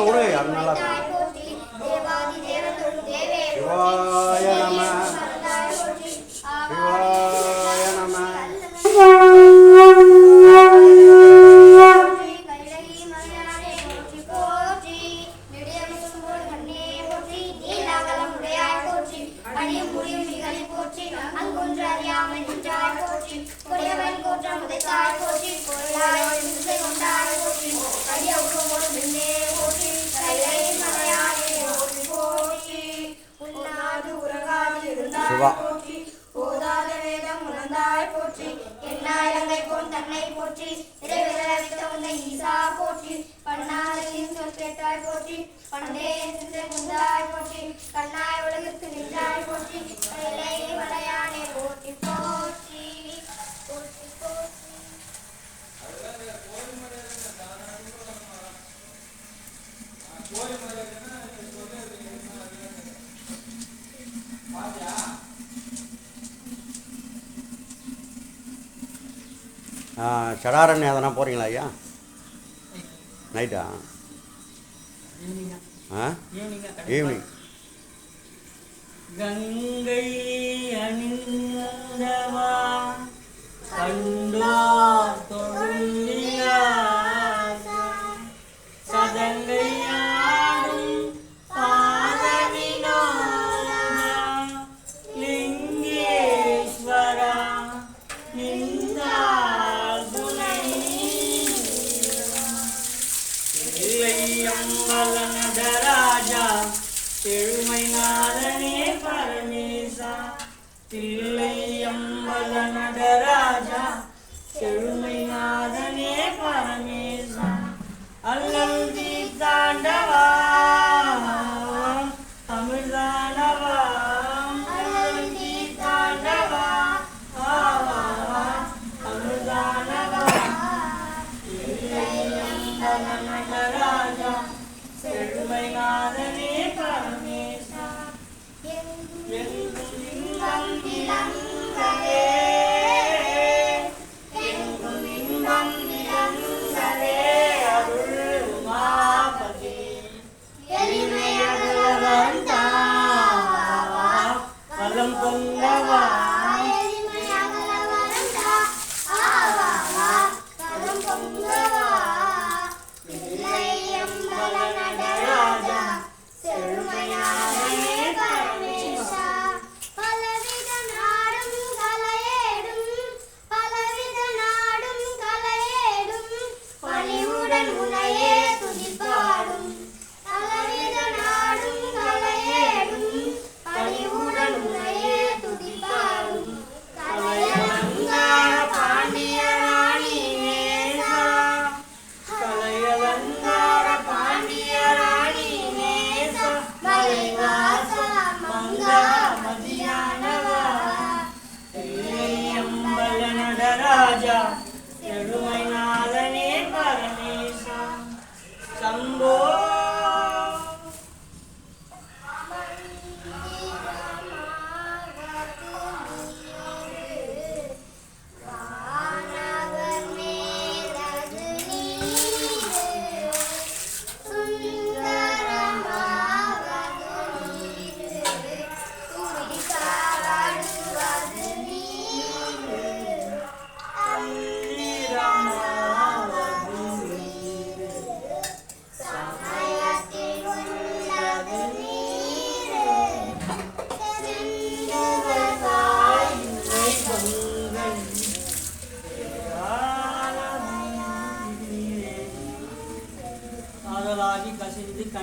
ఎవడే అన్నల శివాయ నమ శివాయ నమ அங்குன்றாரியாமன் போற்றி கொடியவன் கோற்றம் உதைத்தாய் ஈசா போற்றி பண்ணாதையின் சொற்கேட்டாய் போற்றி பண்டே சிந்தை முந்தாய் போற்றி கண்ணாய் உலகத்து நின்றாய் போற்றி கைலை வளையானே போற்றி போற்றி போற்றி போற்றி. சடாரண்யம் எதனா போகிறீங்களா ஐயா? நைட்டா? ஆ. ஈவினிங் கங்கை அணிந்தவா? கண்டோ தில்லையம்பல நடராஜா செழுமை பரமேசா. அல்லல் தீர்த்தாண்டவா பணிவுடன் உனையே துதிப்பாடும். பலவித நாடும் கலையேடும் பணிவுடன் உனையே துதிப்பாடும். பாண்டிய ராணி நேசா கலையலங்கார பாண்டிய ராணி நேசா மங்கா மதியானவா நடராஜா.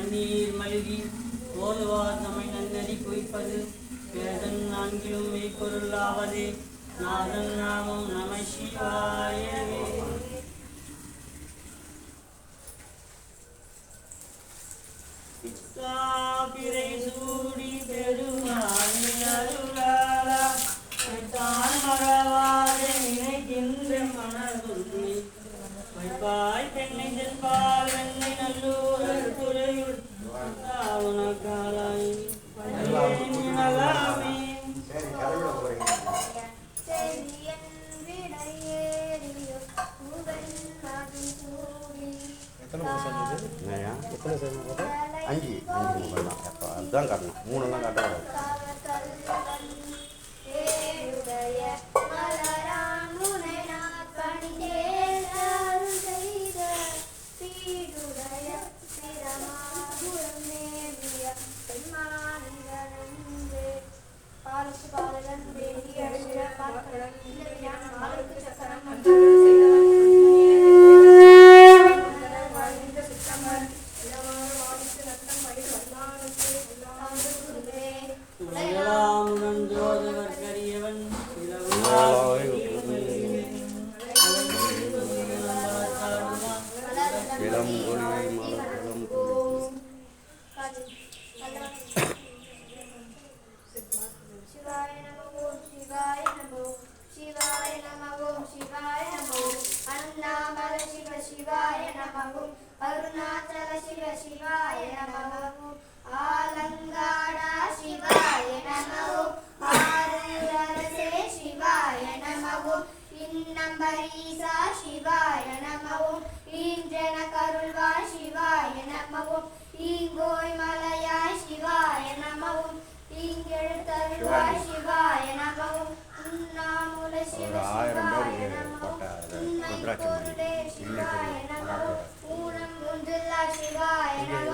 கசிந்து கண்ணீர் மல்கி ஓதுவார் தமை நன்னடி குவிப்பது. வேதன் நான்கிலும் மெய்ப்பொருளாவதே நாதன் நாமம் நம சிவாயவே பிறை சூடி பெருமானி அருளாளா. தான் மறவாதே நினைக்கின்ற மனதுள்ளி வைப்பாய் பெண்ணை செல்பால் எத்தனை மாதம் எத்தனை அஞ்சு. அஞ்சு மொபைல் தான். அதுதான் காட்டணும் மூணுலாம் காட்ட வராது नमः अरुणाचल शिव शिवाय नमः आलङ्गाडा शिवाय नमः आरुरसे शिवाय नमः इन्नम्बरीसा शिवाय नमः ईञ्जनकरुल्वा शिवाय नमः ईङ्गोय्मलया शिवाय नमः ஈங்கெழுத்தருள்வா சிவாய நமவும் உன்னாமுல சிவ சிவாய நமவும் உன்னாமுலே சிவாய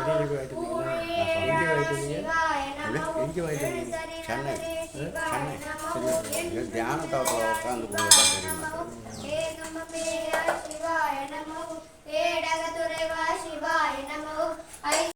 ఇంటికి బయట ఇంటికి బయట ఇంటికి బయట చెన్నై చెన్నై చెన్నై ధ్యాన తర్వాత అందుకు జరిగింది